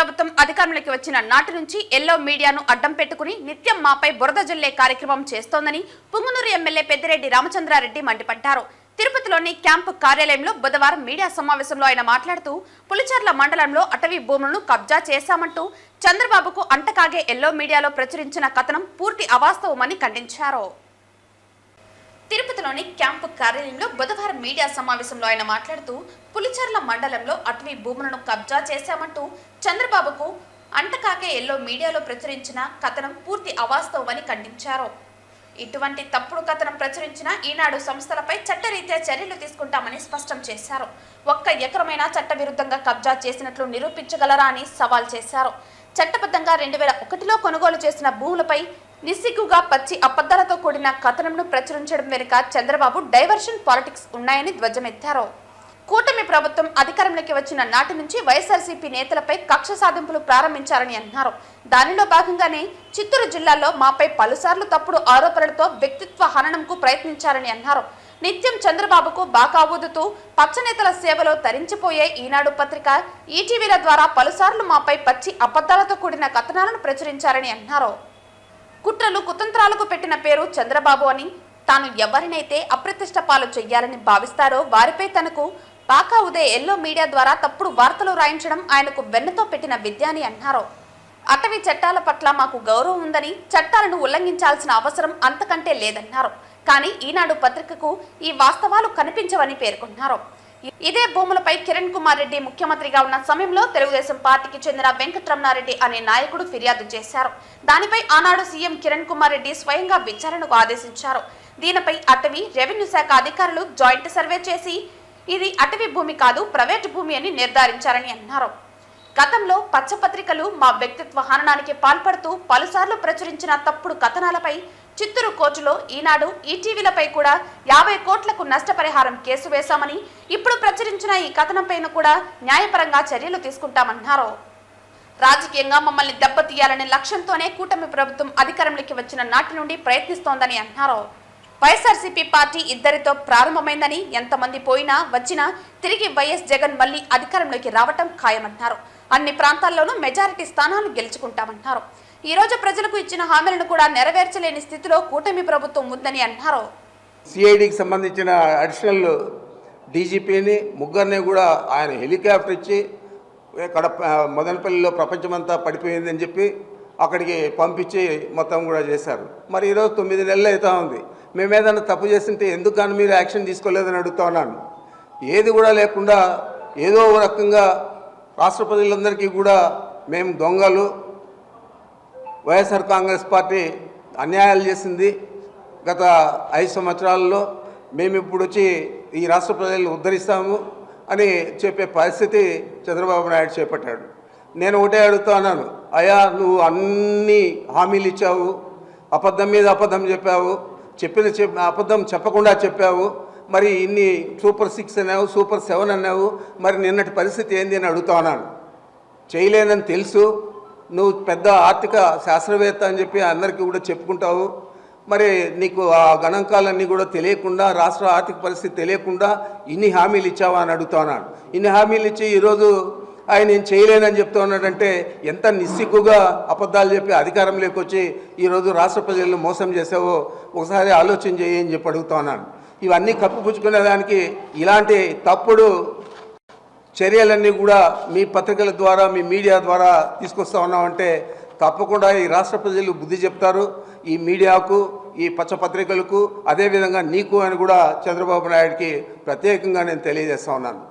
ప్రభుత్వం అధికారంలోకి వచ్చిన నాటి నుంచి ఎల్లో మీడియాను అడ్డం పెట్టుకుని నిత్యం మాపై బురద జల్లే కార్యక్రమం చేస్తోందని పుంగునూరు ఎమ్మెల్యే పెద్దిరెడ్డి రామచంద్రారెడ్డి మండిపడ్డారు. తిరుపతిలోని క్యాంపు కార్యాలయంలో బుధవారం మీడియా సమావేశంలో ఆయన మాట్లాడుతూ పులిచెర్ల మండలంలో అటవీ భూములను కబ్జా చేశామంటూ చంద్రబాబుకు అంటకాగే ఎల్లో మీడియాలో ప్రచురించిన కథనం పూర్తి అవాస్తవమని ఖండించారు. తిరుపతిలోని క్యాంపు కార్యాలయంలో బుధవారం మీడియా సమావేశంలో ఆయన మాట్లాడుతూ పులిచెర్ల మండలంలో అటవీ భూములను కబ్జా చేశామంటూ చంద్రబాబుకు అంటకాకే ఎల్లో మీడియాలో ప్రచురించిన కథనం పూర్తి అవాస్తవమని ఖండించారు. ఇటువంటి తప్పుడు కథనం ప్రచురించిన ఈనాడు సంస్థలపై చట్టరీత్యా చర్యలు తీసుకుంటామని స్పష్టం చేశారు. ఒక్క ఎకరమైనా చట్టవిరుద్ధంగా కబ్జా చేసినట్లు నిరూపించగలరా అని సవాల్ చేశారు. చట్టబద్ధంగా రెండు వేల ఒకటిలో కొనుగోలు చేసిన భూములపై నిస్సిగ్గుగా పచ్చి అబద్ధాలతో కూడిన కథనంను ప్రచురించడం వెనుక చంద్రబాబు డైవర్షన్ పాలిటిక్స్ ఉన్నాయని ధ్వజమెత్తారు. కూటమి ప్రభుత్వం అధికారంలోకి వచ్చిన నాటి నుంచి వైఎస్ఆర్సీపీ నేతలపై కక్ష సాధింపులు ప్రారంభించారని అన్నారు. దానిలో భాగంగానే చిత్తూరు జిల్లాలో మాపై పలుసార్లు తప్పుడు ఆరోపణలతో వ్యక్తిత్వ హననంకు ప్రయత్నించారని అన్నారు. నిత్యం చంద్రబాబుకు బాకా ఊదుతూ పచ్చనేతల సేవలో తరించిపోయే ఈనాడు పత్రిక ఈటీవీల ద్వారా పలుసార్లు మాపై పచ్చి అబద్ధాలతో కూడిన కథనాలను ప్రచురించారని అన్నారు. కుట్రలు కుతంత్రాలకు పెట్టిన పేరు చంద్రబాబు అని. తాను ఎవరినైతే అప్రతిష్ట పాలు చెయ్యాలని భావిస్తారో వారిపై తనకు పాకా ఉదయ్ ఎల్లో మీడియా ద్వారా తప్పుడు వార్తలు రాయించడం ఆయనకు వెన్నతో పెట్టిన విద్య అని అన్నారు. అటవీ చట్టాల పట్ల మాకు గౌరవం ఉందని చట్టాలను ఉల్లంఘించాల్సిన అవసరం అంతకంటే లేదన్నారు. కానీ ఈనాడు పత్రికకు ఈ వాస్తవాలు కనిపించవని పేర్కొన్నారు. ఇదే భూములపై కిరణ్ కుమార్ రెడ్డి ముఖ్యమంత్రిగా ఉన్న సమయంలో తెలుగుదేశం పార్టీకి చెందిన వెంకటరమణారెడ్డి అనే నాయకుడు ఫిర్యాదు చేశారు. దానిపై ఆనాడు సీఎం కిరణ్ కుమార్ రెడ్డి స్వయంగా విచారణకు ఆదేశించారు. దీనిపై అటవీ రెవెన్యూ శాఖ అధికారులు జాయింట్ సర్వే చేసి ఇది అటవీ భూమి కాదు ప్రైవేటు భూమి అని నిర్ధారించారని అన్నారు. గతంలో పచ్చపత్రికలు మా వ్యక్తిత్వ హననానికి పాల్పడుతూ పలుసార్లు ప్రచురించిన తప్పుడు కథనాలపై చిత్తూరు కోర్టులో ఈనాడు ఈటీవీలపై కూడా యాభై కోట్లకు నష్టపరిహారం కేసు వేశామని ఇప్పుడు ప్రచురించిన ఈ కథనంపైన కూడా న్యాయపరంగా చర్యలు తీసుకుంటామన్నారు. రాజకీయంగా మమ్మల్ని దెబ్బతీయాలనే లక్ష్యంతోనే కూటమి ప్రభుత్వం అధికారంలోకి వచ్చిన నాటి నుండి ప్రయత్నిస్తోందని అన్నారు. వైఎస్ఆర్సీపీ పార్టీ ఇద్దరితో ప్రారంభమైందని ఎంతమంది పోయినా వచ్చినా తిరిగి వైఎస్ జగన్ మళ్ళీ అధికారంలోకి రావటం ఖాయమన్నారు అన్ని ప్రాంతాల్లోనూ మెజారిటీ స్థానాలు గెలుచుకుంటామన్నారు ఈ రోజు ప్రజలకు ఇచ్చిన హామీలను కూడా నెరవేర్చలేని స్థితిలో కూటమి ప్రభుత్వం ఉందని అన్నారు సిఐడికి సంబంధించిన అడిషనల్ డీజీపీని ముగ్గురిని కూడా ఆయన హెలికాప్టర్ ఇచ్చి కడప మదనపల్లిలో ప్రపంచమంతా పడిపోయిందని చెప్పి అక్కడికి పంపించి మొత్తం కూడా చేశారు. మరి ఈరోజు తొమ్మిది నెలలు అవుతా ఉంది. మేము ఏదైనా తప్పు చేస్తుంటే ఎందుకు కానీ మీరు యాక్షన్ తీసుకోలేదని అడుగుతా ఉన్నాను. ఏది కూడా లేకుండా ఏదో ఒక రకంగా రాష్ట్ర ప్రజలందరికీ కూడా మేము దొంగలు. వైఎస్ఆర్ కాంగ్రెస్ పార్టీ అన్యాయాలు చేసింది గత ఐదు సంవత్సరాల్లో. మేము ఇప్పుడు వచ్చి ఈ రాష్ట్ర ప్రజలను ఉద్ధరిస్తాము అని చెప్పే పరిస్థితి చంద్రబాబు నాయుడు చేపట్టాడు. నేను ఒకటే అడుగుతా ఉన్నాను. అయ్యా నువ్వు అన్ని హామీలు ఇచ్చావు. అబద్ధం మీద అబద్ధం చెప్పావు. చెప్పిన చెప్ అబద్ధం చెప్పకుండా చెప్పావు. మరి ఇన్ని సూపర్ సిక్స్ అన్నావు సూపర్ సెవెన్ అన్నావు మరి నిన్నటి పరిస్థితి ఏంది అని అడుగుతా ఉన్నాను. చేయలేనని తెలుసు. నువ్వు పెద్ద ఆర్థిక శాస్త్రవేత్త అని చెప్పి అందరికీ కూడా చెప్పుకుంటావు. మరి నీకు ఆ గణాంకాలన్నీ కూడా తెలియకుండా రాష్ట్ర ఆర్థిక పరిస్థితి తెలియకుండా ఇన్ని హామీలు ఇచ్చావా అని అడుగుతున్నాను ఇన్ని హామీలు ఇచ్చి ఈరోజు ఆయన నేను చేయలేనని చెప్తా ఉన్నాడంటే ఎంత నిస్సిగ్గుగా అబద్ధాలు చెప్పి అధికారం లేకొచ్చి ఈరోజు రాష్ట్ర ప్రజలను మోసం చేసావో ఒకసారి ఆలోచన చేయి అని చెప్పి అడుగుతా ఉన్నాను. ఇవన్నీ కప్పిపుచ్చుకునే దానికి ఇలాంటి తప్పుడు చర్యలన్నీ కూడా మీ పత్రికల ద్వారా మీ మీడియా ద్వారా తీసుకొస్తా ఉన్నామంటే తప్పకుండా ఈ రాష్ట్ర ప్రజలు బుద్ధి చెప్తారు. ఈ మీడియాకు ఈ పచ్చ పత్రికలకు అదేవిధంగా నీకు అని కూడా చంద్రబాబు నాయుడికి ప్రత్యేకంగా నేను తెలియజేస్తా ఉన్నాను.